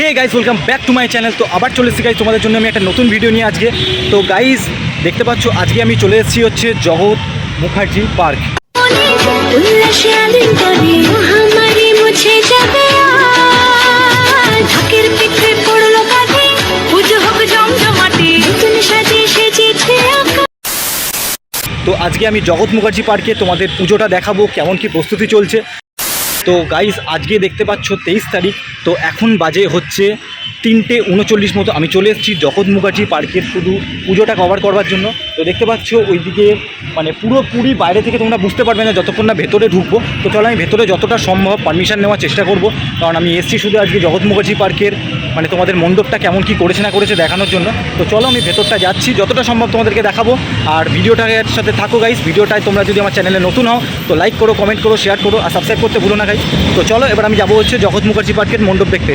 Hey guys welcome back to my channel তো আবার চলে এসেছি গাইজ তোমাদের জন্য আমি একটা নতুন ভিডিও নিয়ে আজকে। তো গাইজ দেখতে পাচ্ছ, আজকে আমি চলে এসেছি হচ্ছে জগৎ মুখার্জি পার্ক। তো আজকে আমি জগৎ মুখার্জি পার্কে তোমাদের পুজোটা দেখাবো, কেমন কি প্রস্তুতি চলছে। তো গাইজ আজকে দেখতে পাচ্ছ তেইশ তারিখ, তো এখন বাজে হচ্ছে তিনটে উনচল্লিশ মতো। আমি চলে এসেছি জগৎ মুখার্জি পার্কের শুধু পুজোটা কভার করবার জন্য। তো দেখতে পাচ্ছ ওইদিকে মানে পুরোপুরি বাইরে থেকে তোমরা বুঝতে পারবে না যতক্ষণ না ভেতরে ঢুকবো। তো চলো আমি ভেতরে যতটা সম্ভব পারমিশন নেওয়ার চেষ্টা করব। কারণ আমি এসেছি শুধু আজকে জগৎ মুখার্জি পার্কের মানে তোমাদের মণ্ডপটা কেমন কি করেছে না করেছে দেখানোর জন্য। তো চলো আমি ভেতরটা যাচ্ছি, যতটা সম্ভব তোমাদেরকে দেখাবো। আর ভিডিওটার সাথে থাকো গাইস ভিডিওটায় তোমরা যদি আমার চ্যানেলে নতুন হও, তো লাইক করো কমেন্ট করো শেয়ার করো, আর সাবস্ক্রাইব করতে ভুলো না গাইস তো চলো, এবার আমি যাব হচ্ছে জগৎ মুখার্জি পার্কের মণ্ডপ দেখতে।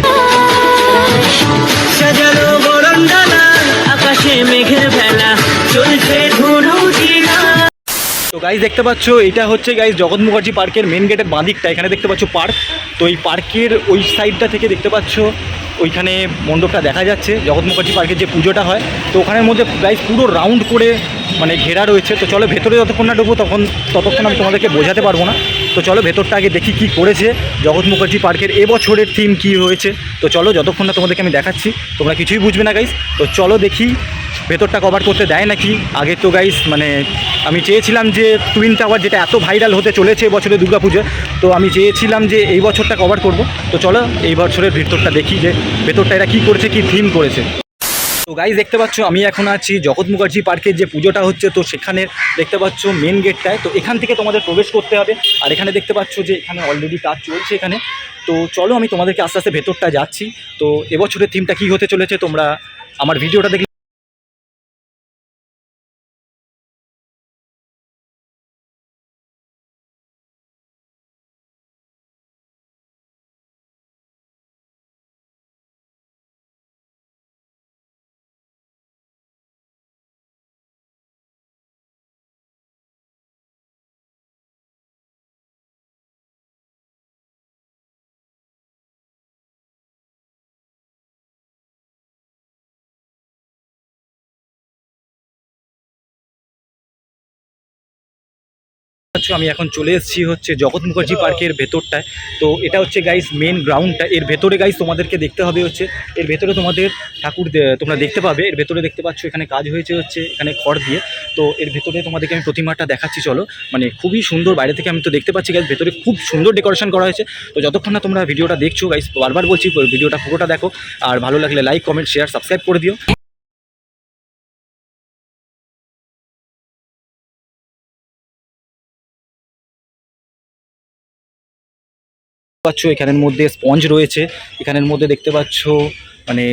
আকাশে মেঘের ভেলা, চলছে গাইজ দেখতে পাচ্ছ, এটা হচ্ছে গাইজ জগৎ মুখার্জি পার্কের মেন গেটের বাঁ দিকটা এখানে দেখতে পাচ্ছ পার্ক তো এই পার্কের ওই সাইডটা থেকে দেখতে পাচ্ছ, ওইখানে মণ্ডপটা দেখা যাচ্ছে, জগৎ মুখার্জি পার্কের যে পুজোটা হয়। তো ওখানের মধ্যে গাইজ পুরো রাউন্ড করে মানে ঘেরা রয়েছে। তো চলো ভেতরে যতক্ষণ না ঢুকবো তখন ততক্ষণ আমি তোমাদেরকে বোঝাতে পারব না। তো চলো ভেতরটা আগে দেখি কি করেছে জগৎ মুখার্জি পার্কের এবছরের থিম কি হয়েছে। তো চলো যতক্ষণ না তোমাদেরকে আমি দেখাচ্ছি, তোমরা কিছুই বুঝবে না গাইজ তো চলো দেখি ভেতরটা কভার করতে দেয় নাকি? আগে তো গাইস মানে আমি চেয়েছিলাম যে টুইন টাওয়ার যেটা এত ভাইরাল হতে চলেছে এবছরে দুর্গাপুজো তো আমি চেয়েছিলাম যে এই বছরটা কভার করব। তো চলো, এই বছরের ভেতরটা দেখি যে ভেতরটা এরা কী করেছে, কি থিম করেছে। তো গাইজ দেখতে পাচ্ছ, আমি এখন আছি জগৎ মুখার্জি পার্কের যে পুজোটা হচ্ছে, তো সেখানে দেখতে পাচ্ছ মেন গেটটায় তো এখান থেকে তোমাদের প্রবেশ করতে হবে। আর এখানে দেখতে পাচ্ছ যে এখানে অলরেডি কাজ চলছে এখানে। তো চলো, আমি তোমাদেরকে আস্তে আস্তে ভেতরটা যাচ্ছি। তো এবছরের থিমটা কী হতে চলেছে, তোমরা আমার ভিডিওটা দেখলে পাচ্ছ আমি এখন চলে এসেছি হচ্ছে জগৎ মুখার্জি পার্কের ভেতরটায়। তো এটা হচ্ছে গাইস মেন গ্রাউন্ডটা এর ভেতরে গাইস তোমাদেরকে দেখতে হবে হচ্ছে এর ভেতরে তোমাদের ঠাকুর তোমরা দেখতে পাবে। এর ভেতরে দেখতে পাচ্ছ এখানে কাজ হয়েছে হচ্ছে এখানে খড় দিয়ে। তো এর ভেতরে তোমাদেরকে আমি প্রতিমাটা দেখাচ্ছি চলো। মানে খুবই সুন্দর বাইরে থেকে আমি তো দেখতে পাচ্ছি গাইস ভেতরে খুব সুন্দর ডেকোরেশন করা হয়েছে। তো যতক্ষণ না তোমরা ভিডিওটা দেখছ গাইস বারবার বলছি ভিডিওটা পুরোটা দেখো। আর ভালো লাগলে লাইক কমেন্ট শেয়ার সাবস্ক্রাইব করে দিও। পাচ্ছ, এখানের মধ্যে স্পঞ্জ রয়েছে। এখানের মধ্যে দেখতে পাচ্ছ মানে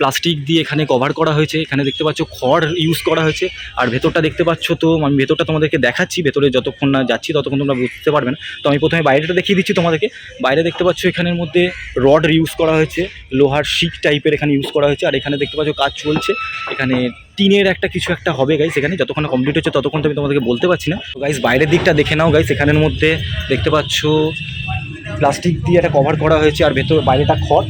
প্লাস্টিক দিয়ে এখানে কভার করা হয়েছে। এখানে দেখতে পাচ্ছ, খড় ইউজ করা হয়েছে। আর ভেতরটা দেখতে পাচ্ছ তো, আমি ভেতরটা তোমাদেরকে দেখাচ্ছি, ভেতরে যতক্ষণ না যাচ্ছি ততক্ষণ তোমরা বুঝতে পারবে না। তো আমি প্রথমে বাইরেটা দেখিয়ে দিচ্ছি তোমাদেরকে। বাইরে দেখতে পাচ্ছ, এখানের মধ্যে রড ইউজ করা হয়েছে। লোহার শিক টাইপের এখানে ইউজ করা হয়েছে। আর এখানে দেখতে পাচ্ছ, কাজ চলছে। এখানে টিনের একটা কিছু একটা হবে গাইস এখানে যতক্ষণ কমপ্লিট হচ্ছে ততক্ষণ তো আমি তোমাদেরকে বলতে পারছি না। গাইস বাইরের দিকটা দেখে নাও গাইস এখানের মধ্যে দেখতে পাচ্ছ প্লাস্টিক দিয়ে একটা কভার করা হয়েছে আর ভেতর, বাইরেটা খড়।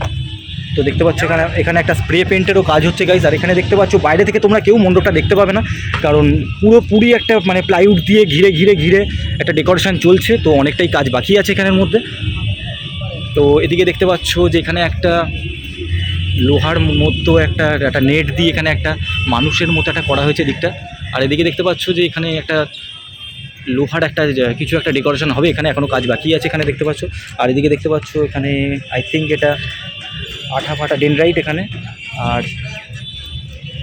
তো দেখতে পাচ্ছ এখানে এখানে একটা স্প্রে পেন্টেরও কাজ হচ্ছে গাইজ আর এখানে দেখতে পাচ্ছ, বাইরে থেকে তোমরা কেউ মণ্ডপটা দেখতে পাবে না, কারণ পুরোপুরি একটা মানে প্লাইউড দিয়ে ঘিরে ঘিরে ঘিরে একটা ডেকোরেশন চলছে, তো অনেকটাই কাজ বাকি আছে এখানের মধ্যে। তো এদিকে দেখতে পাচ্ছ যে এখানে একটা লোহার মতো একটা একটা নেট দিয়ে এখানে একটা মানুষের মতো একটা করা হয়েছে দিকটা আর এদিকে দেখতে পাচ্ছ যে এখানে একটা লোহার একটা কিছু একটা ডেকোরেশন হবে এখানে এখনও কাজ বাকি আছে এখানে দেখতে পাচ্ছ। আর এদিকে দেখতে পাচ্ছ এখানে আই থিঙ্ক এটা আঠা ফাটা ডেনরাইট এখানে। আর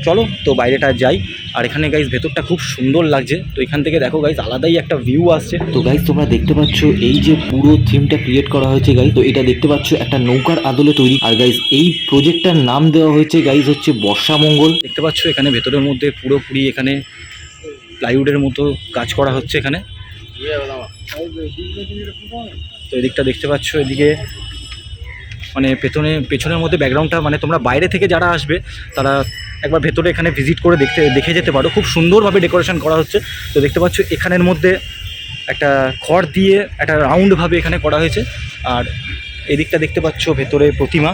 চলো তো বাইরেটা যাই। আর এখানে গাইজ ভেতরটা খুব সুন্দর লাগছে। তো এখান থেকে দেখো গাইজ আলাদাই একটা ভিউ আসছে। তো গাইজ তোমরা দেখতে পাচ্ছ এই যে পুরো থিমটা ক্রিয়েট করা হয়েছে গাইজ তো এটা দেখতে পাচ্ছ একটা নৌকার আদলে তৈরি। আর গাইজ এই প্রজেক্টটার নাম দেওয়া হয়েছে গাইজ হচ্ছে বর্ষা মঙ্গল। দেখতে পাচ্ছ এখানে ভেতরের মধ্যে পুরোপুরি এখানে প্লাইউডের মতো কাজ করা হচ্ছে এখানে। তো এদিকটা দেখতে পাচ্ছ, এদিকে মানে পেছনে পেছনের মধ্যে ব্যাকগ্রাউন্ডটা মানে তোমরা বাইরে থেকে যারা আসবে, তারা একবার ভেতরে এখানে ভিজিট করে দেখতে, দেখে যেতে পারো। খুব সুন্দরভাবে ডেকোরেশন করা হচ্ছে। তো দেখতে পাচ্ছ, এখানের মধ্যে একটা খড় দিয়ে একটা রাউন্ডভাবে এখানে করা হয়েছে। আর এদিকটা দেখতে পাচ্ছ, ভেতরে প্রতিমা।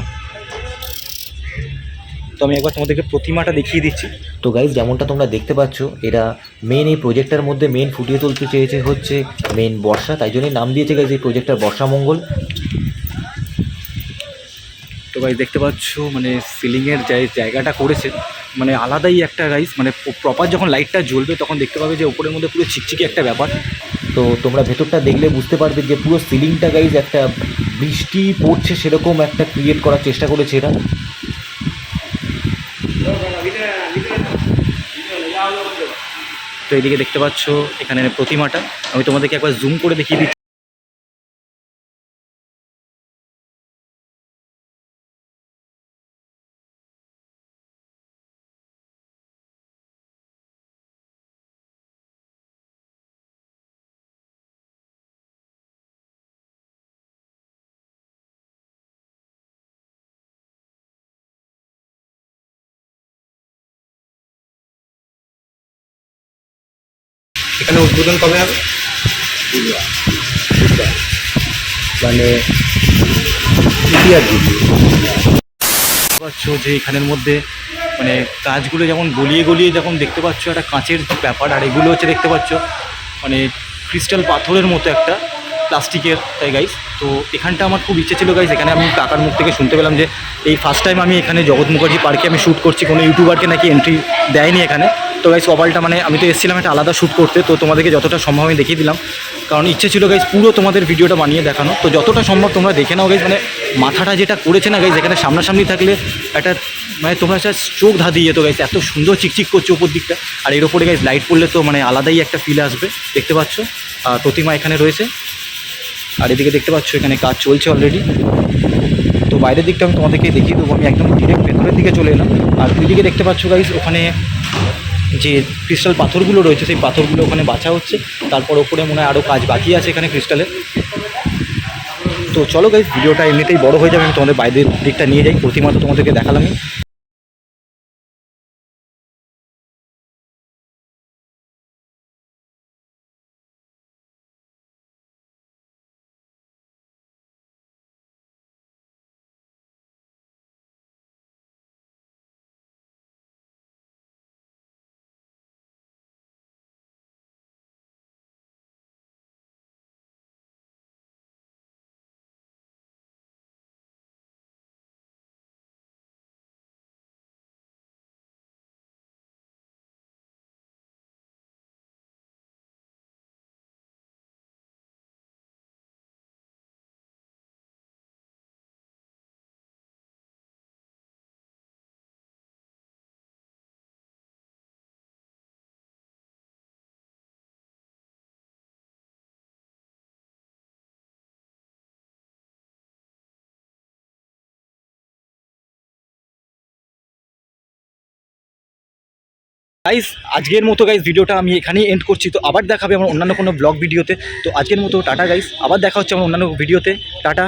তো আমি একবার তোমাদেরকে প্রতিমাটা দেখিয়ে দিচ্ছি। তো গাইজ যেমনটা তোমরা দেখতে পাচ্ছ এরা মেন এই প্রজেক্টটার মধ্যে মেন ফুটিয়ে তুলতে চেয়েছে হচ্ছে মেন বর্ষা তাই জন্যই নাম দিয়েছে গাইজ এই প্রজেক্টটার বর্ষা মঙ্গল। তো গাইজ দেখতে পাচ্ছ মানে সিলিংয়ের যে জায়গাটা করেছে মানে আলাদাই একটা গাইজ মানে প্রপার যখন লাইটটা জ্বলবে তখন দেখতে পাবে যে ওপরের মধ্যে পুরো চিকচিকি একটা ব্যাপার। তো তোমরা ভেতরটা দেখলে বুঝতে পারবে যে পুরো সিলিংটা গাইজ একটা বৃষ্টি পড়ছে সেরকম একটা ক্রিয়েট করার চেষ্টা করেছে এরা। তো এদিকে দেখতে পাচ্ছ এখানে প্রতিমাটা। আমি তোমাদেরকে একবার জুম করে দেখিয়ে দিচ্ছি। এখানে উদ্বোধন কবে হবে? মানে পাচ্ছ যে এখানের মধ্যে মানে কাজগুলো যেমন গলিয়ে গলিয়ে যখন দেখতে পাচ্ছ একটা কাঁচের ব্যাপার আর এগুলো হচ্ছে দেখতে পাচ্ছ মানে ক্রিস্টাল পাথরের মতো একটা প্লাস্টিকের তাই গাইস তো এখানটা আমার খুব ইচ্ছে ছিল গাইস এখানে আমি কাকার মুখ থেকে শুনতে পেলাম যে এই ফার্স্ট টাইম আমি এখানে জগৎ মুখার্জি পার্কে আমি শ্যুট করছি কোনো ইউটিউবারকে নাকি এন্ট্রি দেয়নি এখানে। তো গাইস কপালটা মানে আমি তো এসেছিলাম একটা আলাদা শ্যুট করতে, তো তোমাদেরকে যতটা সম্ভব আমি দেখিয়ে দিলাম। কারণ ইচ্ছে ছিল গাইস পুরো তোমাদের ভিডিওটা বানিয়ে দেখানো। তো যতটা সম্ভব তোমরা দেখে নাও গাইস মানে মাথাটা যেটা করেছে না গাইস এখানে সামনাসামনি থাকলে একটা মানে তোমরা একটা চোখ ধাঁধিয়ে যেত গাইস এত সুন্দর চিকচিক করছে ওপর দিকটা। আর এর ওপরে গাইস লাইট পড়লে তো মানে আলাদাই একটা ফিল আসবে, দেখতে পাচ্ছ? আর প্রতিমা এখানে রয়েছে। আর এদিকে দেখতে পাচ্ছ, এখানে কাজ চলছে অলরেডি তো বাইরের দিকটা আমি তোমাদেরকে দেখিয়ে দেবো, আমি একদম ডিরেক্ট ভেতরের দিকে চলে এলাম। আর ওইদিকে দেখতে পাচ্ছ গাইস ওখানে যে ক্রিস্টাল পাথরগুলো রয়েছে, সেই পাথরগুলো ওখানে বাছা হচ্ছে। তারপর ওপরে মনে হয় আরও কাজ বাকি আছে এখানে ক্রিস্টালের তো চলো গাই ভিডিওটা এমনিতেই বড় হয়ে যাবে, আমি তোমাদের বাইরের দিকটা নিয়ে যাই। প্রতিমা তোমাদেরকে দেখালামই। গাইস আজকের মতো গাইস ভিডিওটা আমি এখানেই এন্ড করছি। তো আবার দেখাবে আমার অন্যান্য কোনো ব্লগ ভিডিওতে তো। আজকের মতো, টাটা গাইজ আবার দেখা হচ্ছে আমার অন্যান্য ভিডিওতে টাটা।